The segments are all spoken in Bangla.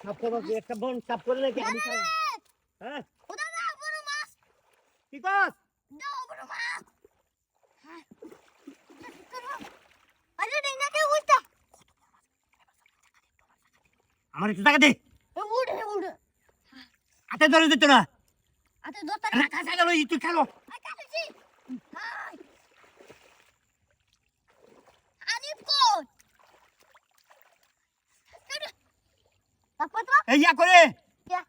সাপ করব একটা বোন সাপ করে নাকি আমি হ্যাঁ? কি কস? হ্যাঁ আমার একটু টাকা দে। হাতে ধরে দিত না দোতা রাখা সাইকেল তুই খেলো। এই ইয়া করে। ইয়া।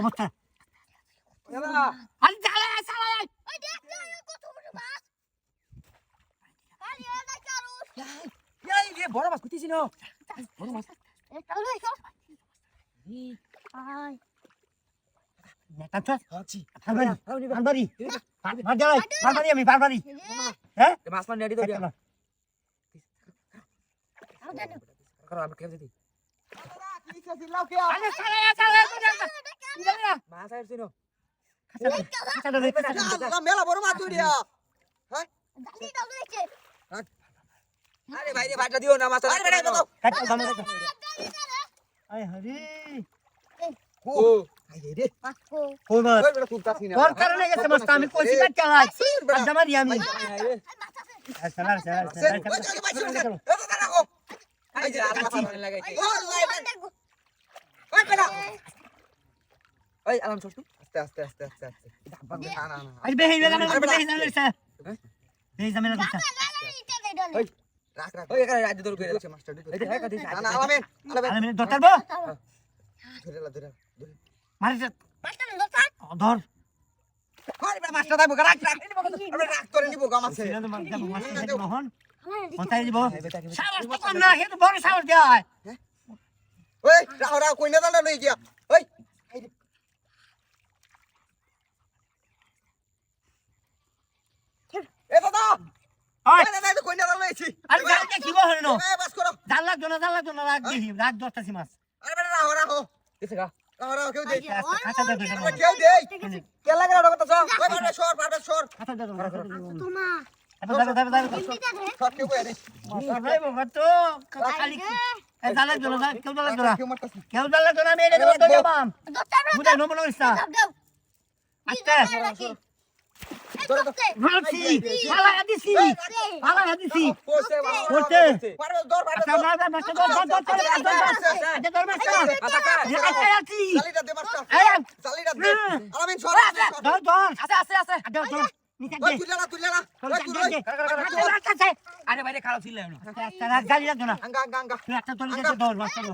অবস্থা। আরে চালা চালা ওই দেখ না কত বড় মাছ বড় কুতিছি না। এ চালু এসো আমি ফারবারি হ্যাঁ মাছ পানি রেডি আচ্ছা, না। করো আমি খেয়ে দিই মাছ মেলা বড় মাছ ধরিয়া দালি আরে ভাই রে ভাইটা দিও না মাছ আরে বেটা দাও খাঁচা ধরে আয় হরি। ও আই রে মাছ। বেটা তুলতাছি না। তোর কারণে গেছে মাছটা আমি কইছি না চালাই আড্ডা মারি আমি। মাছ আছে। চালা চালা। ওই আলাম ছোট আস্তে আস্তে আস্তে আস্তে আস্তে। না না না আরে বেহি বেলা বেহি জামেলা স্যার বেহি জামেলা স্যার ওই রাখ রাখ। ওই এখানে রাজ্য দৌড় করে হচ্ছে মাস্টার এই যে কাটি না না আলামেন আলামেন আরে মেরে ধরে লা ধরে মারি ধর। আরে মাস্টার দাইবো রাখ রাখ। রাখ করে নিব গাম আছে তো মার যাব? দিব সাবাস তো কম না হেতু বড় সাবাস দেয় ওই রাখ রাখ কই না দাঁড়া লই গিয়া। ওই। এ দাদা! ওই। এ দাদা কই না দাঁড়া লইছি। আরে জাল দেখিব হলো এ বাস করো। জাল লাগতো না জাল লাগতো না রাখ দেখি রাখ দশটা মাছ আরে বেটা রাখ রাখ এসে গা। রাখ রাখ কেউ দেই খাঁচা দে কেউ দেই কে লাগে কথা সব পারবে সর পারবে সর। খাঁচা দে তোমা। আচ্ছা আচ্ছা আচ্ছা আচ্ছা আছি আছে আছে আরে ভাই রে খারাপ ছিল গাড়ি রাখ না একটা তোর কাছে দর মাস্টার